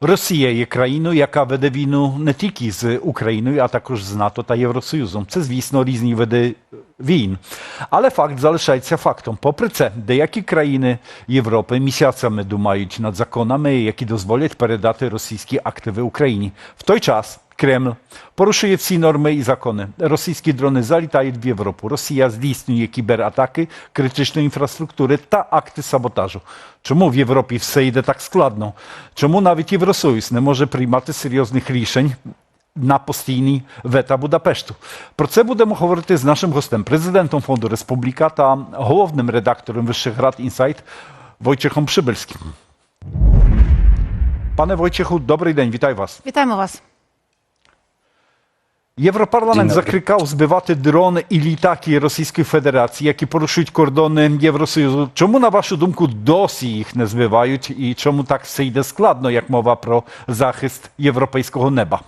Росія є країною, яка веде війну не тільки з Україною, а також з НАТО та Євросоюзом. Це, звісно, різні види війн. Але факт залишається фактом. Попри це, деякі країни Європи місяцями думають над законами, які дозволять передати російські активи Україні. В той час Кремль порушує всі норми і закони. Російські дрони залітають в Європу. Росія здійснює кібератаки критичної інфраструктури та акти саботажу. Чому в Європі все йде так складно? Чому навіть Євросоюз не може приймати серйозних рішень? На постійні вета Будапешту. Про це будемо говорити з нашим гостем, президентом фонду Республіка та головним редактором Вищих рад інсайт Войciechом Przybylskim. Пане Войчеху, добрий день, вітаю вас. Вітаємо вас. Європарламент закликав збивати дрони і літаки Російської Федерації, які порушують кордони Євросоюзу. Чому, на вашу думку, досі їх не збивають і чому так все йде складно, як мова про захист європейського неба?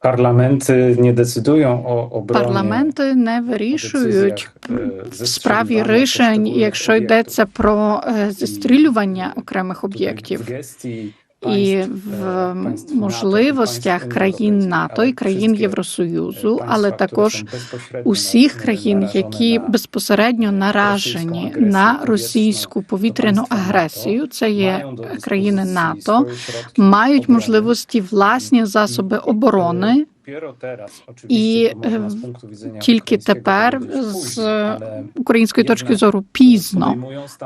Parlamenty nie decydują o obronie. Парламенти не вирішують e, в справі рішень, якщо йдеться про е, зістрілювання окремих об'єктів. І в NATO, можливостях країн НАТО і країн Євросоюзу, e, але також усіх країн, які безпосередньо наражені на російську повітряну агресію, це є країни НАТО, мають можливості власні засоби оборони. І е, тільки тепер з української точки зору пізно.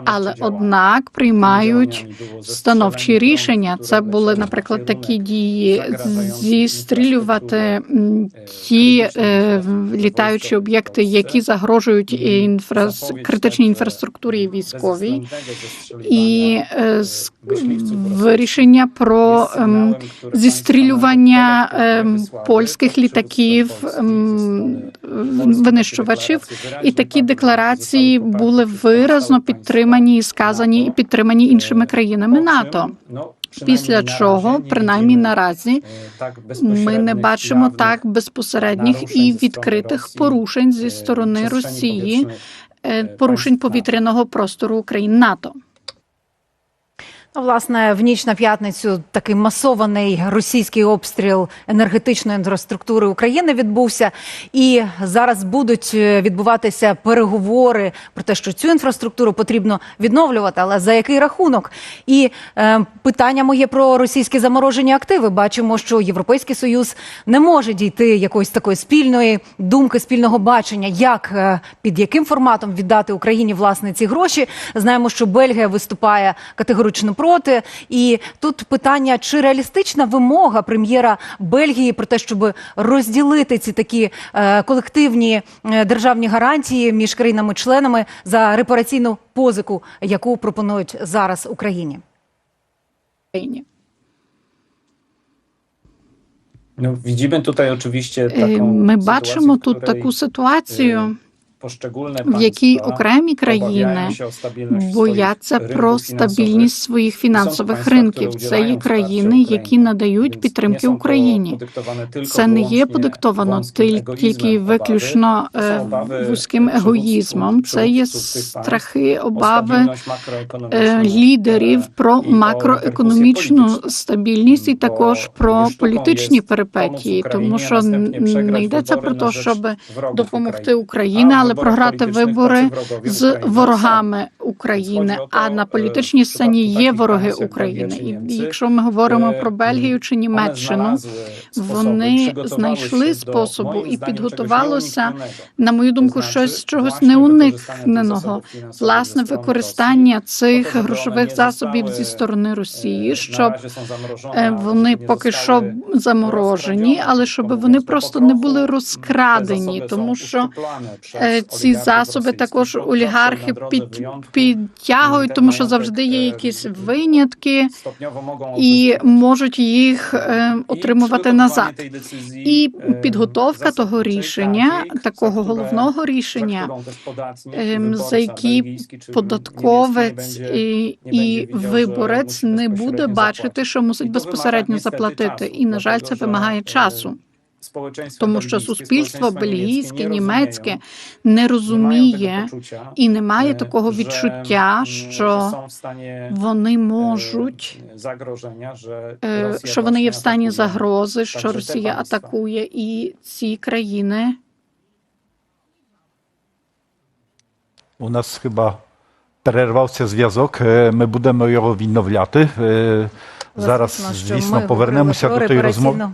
Але однак приймають становчі рішення. Це були, наприклад, такі дії зістрілювати ті е, літаючі об'єкти, які загрожують інфра... критичній інфраструктурі військовій. І е, е, вирішення про ем, зістрілювання польських pod літаків, ем, винищувачів. І такі декларації були виразно підтримані і сказані і підтримані іншими країнами НАТО. Після чого, принаймні наразі, tak ми не бачимо так безпосередніх і відкритих порушень зі e, сторони Росії, е, е, порушень повітряного простору країн НАТО. Власне, в ніч на п'ятницю такий масований російський обстріл енергетичної інфраструктури України відбувся. І зараз будуть е, відбуватися переговори про те, що цю інфраструктуру потрібно відновлювати, але за який рахунок? І е, питання моє про російські заморожені активи. Бачимо, що Європейський Союз не може дійти якоїсь такої спільної думки, спільного бачення, як е, під яким форматом віддати Україні власне ці гроші. Знаємо, що Бельгія виступає категорично проти. І тут питання: чи реалістична вимога прем'єра Бельгії про те, щоб розділити ці такі е, колективні е, державні гарантії між країнами-членами за репараційну позику, яку пропонують зараз Україні? Україні. No, widzimy tutaj oczywiście Е, taką Ми sytuację, бачимо тут której, таку ситуацію. В якій окремі країни бояться про стабільність своїх фінансових ринків. Це є країни, які надають підтримки Україні. Це не є подиктовано тільки, виключно вузьким егоїзмом. Це є страхи, обави лідерів про макроекономічну стабільність і також про політичні перипетії, тому що не йдеться про те, щоб допомогти Україні, але програти вибори з ворогами України. А на е, політичній сцені є вороги України. І якщо ми говоримо е, про Бельгію чи Німеччину, вони знайшли способу і підготувалося, на мою думку, щось чогось неуникненого. Власне, використання цих грошових засобів зі сторони e, Росії, щоб е, вони поки що заморожені, але щоб вони просто не були розкрадені, тому що е, ці засоби також олігархи під, підтягують, тому що завжди є е, якісь винятки. І можуть їх е, отримувати назад. І е, підготовка того рішення, такого головного рішення, podatnik, ем, за які податковець і, і виборець не буде бачити, що мусить безпосередньо заплатити. І, на жаль, це вимагає часу. Тому що суспільство бельгійське, німецьке не розуміє і не має е, такого відчуття, що stanie, вони е, можуть, е, Rosja що вони є в стані загрози, що Росія атакує, і ці країни У нас chyba перервався зв'язок. Е, Ми будемо його відновляти. Зараз, Звісно, звісно, ми повернемося до тої розмови.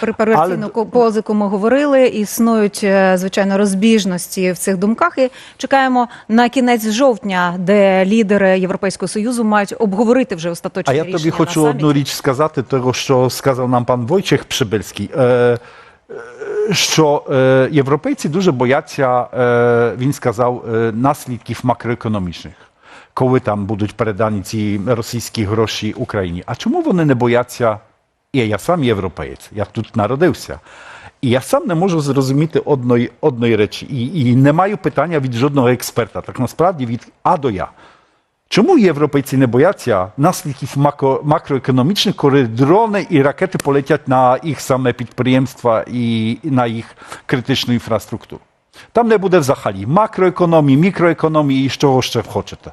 Про репараційну позику ми говорили. Існують, е, звичайно, розбіжності в цих думках. І чекаємо на кінець жовтня, де лідери Європейського союзу мають обговорити вже остаточне А я рішення тобі хочу на одну річ сказати, того, що сказав нам пан Войчех Прибильський. Е, е, що е, європейці дуже бояться, е, він сказав, е, наслідків макроекономічних, коли там будуть передані ці російські гроші Україні. А чому вони не бояться? І я сам європеєць, я тут народився. І я сам не можу зрозуміти одної, одної речі. І, і не маю питання від жодного експерта. Так насправді від А до Я. Чому європейці не бояться наслідків мако, макроекономічних, коли дрони і ракети полетять на їх саме підприємства і, на їх критичну інфраструктуру? Там не буде взагалі макроекономії, мікроекономії і чого ще хочете.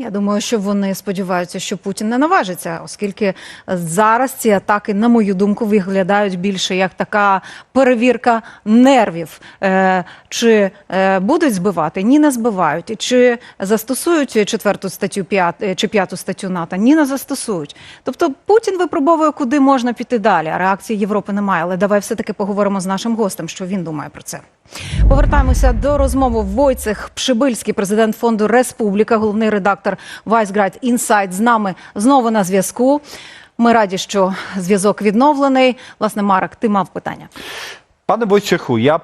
Я думаю, що вони сподіваються, що Путін не наважиться, оскільки зараз ці атаки, на мою думку, виглядають більше як така перевірка нервів. Е, чи е, будуть збивати? Ні, не збивають. Чи застосують четверту статтю 5, е, чи п'яту статтю НАТО? Ні, не застосують. Тобто Путін випробовує, куди можна піти далі. Реакції Європи немає. Але давай все таки поговоримо з нашим гостем, що він думає про це. Повертаємося до розмови. Войцех Пшибильський, президент фонду Республіка, головний редактор Вайсград Інсайт з нами знову на зв'язку. Ми раді, що зв'язок відновлений. Власне, Марek, ти мав питання. Пане Wojciechu, я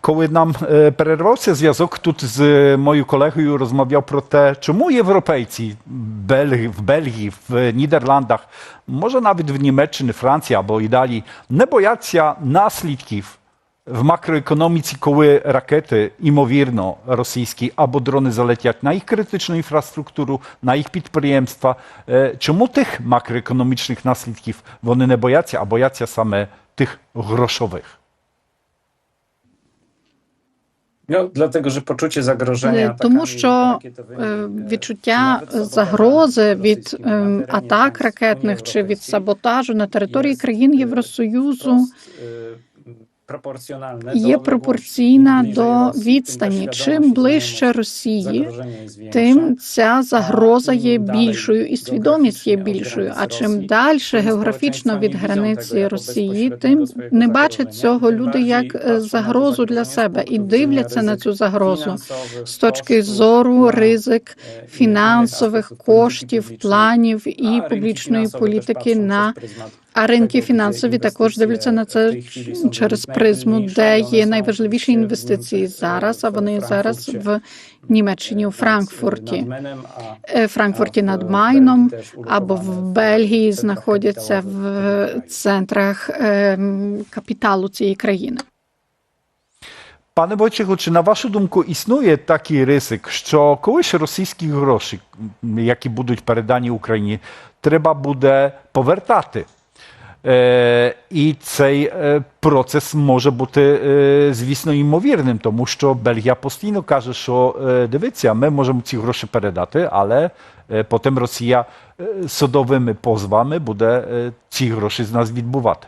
коли нам е, перервався зв'язок тут з е, моєю колегою, розмовляв про те, чому європейці в Бельгії, в Нідерландах, може навіть в Німеччині, Франції або і далі, не бояться наслідків в макроекономіці, коли ракети, імовірно, російські або дрони залетять на їх критичну інфраструктуру, на їх підприємства. Чому тих макроекономічних наслідків вони не бояться, а бояться саме тих грошових? No, dlatego, że poczucie zagrożenia Тому що відчуття загрози від rosyjskimi na terenie атак ракетних чи від саботажу на території країн Євросоюзу є пропорційна до відстані. Чим ближче Росії, тим ця загроза є більшою і свідомість є більшою. А чим далі географічно від границі Росії, тим не бачать цього люди як е, загрозу для себе і дивляться на цю загрозу з точки зору ризик e, фінансових коштів, планів і публічної політики на а ринки фінансові також дивляться на це через призму, де є найважливіші інвестиції зараз, а вони зараз в Німеччині у Франкфурті. Е, Франкфурті над Майном або в Бельгії знаходяться в в центрах ем, капіталу цієї країни. Пане Wojciechu, чи на вашу думку існує такий ризик, що колись російські гроші, які будуть передані Україні, треба буде повертати? І цей процес може бути, звісно, ймовірним, тому що Бельгія постійно каже, що дивиться, ми можемо ці гроші передати, але потім Росія судовими позвами буде ці гроші з нас відбувати.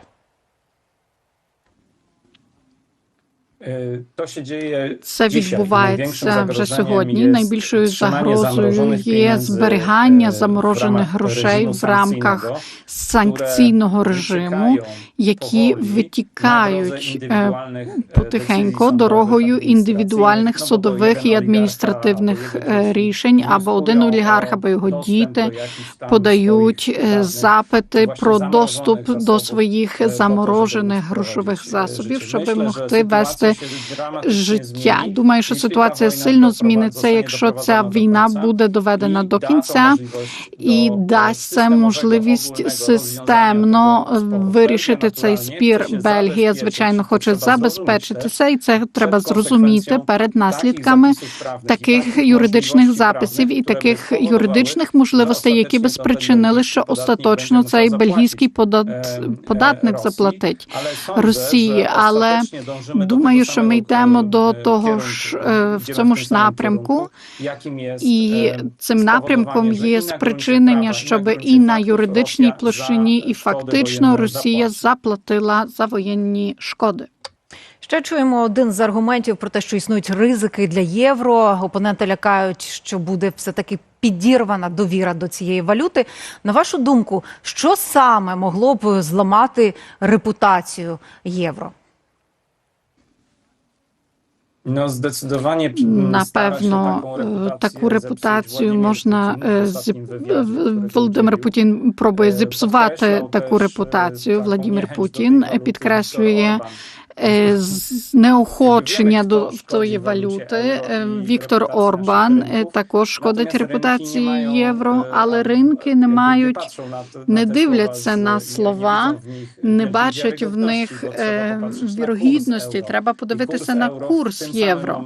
E, To się dzieje Це відбувається вже сьогодні. Найбільшою загрозою є зберігання e, заморожених грошей в рамках санкційного режиму, які витікають е, e, потихеньку дорогою індивідуальних судових і адміністративних е, рішень, або один олігарх, або його діти подають е, запити про доступ до своїх e, заморожених грошових e, засобів, щоб могти вести врятувати життя. Думаю, що ситуація сильно зміниться, якщо ця війна буде доведена до кінця і дасть можливість системно вирішити цей спір. Бельгія, звичайно, хоче забезпечити це, і це треба зрозуміти перед наслідками таких юридичних записів і таких юридичних можливостей, які би спричинили, що остаточно цей бельгійський подат... податник заплатить. Росії, але думаю, що ми йдемо до того ж е, в цьому ж напрямку. І цим напрямком є спричинення, щоб і на юридичній площині, і фактично Росія заплатила за воєнні шкоди. Ще чуємо один з аргументів про те, що існують ризики для євро. Опоненти лякають, що буде все таки підірвана довіра до цієї валюти. На вашу думку, що саме могло б зламати репутацію євро? No zdecydowanie Напевно, pewno таку репутацію можна е, зіп... Володимир Путін пробує зіпсувати таку репутацію. Владимир Путін підкреслює знеохочення до тої валюти. Е, Віктор Орбан е, також шкодить репутації євро, але ринки не мають, не дивляться на слова, не бачать в них е, вірогідності. Треба подивитися на курс євро.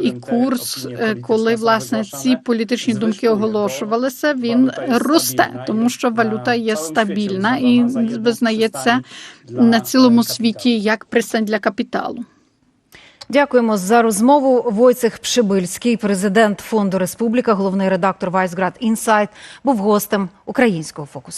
І курс, е, коли власне ці політичні думки оголошувалися, він росте, тому що валюта є стабільна і визнається на цілому світі як пристань для капіталу. Дякуємо за розмову. Войцех Пшибильський, президент фонду Республіка, головний редактор Вайсград Інсайт, був гостем українського фокусу.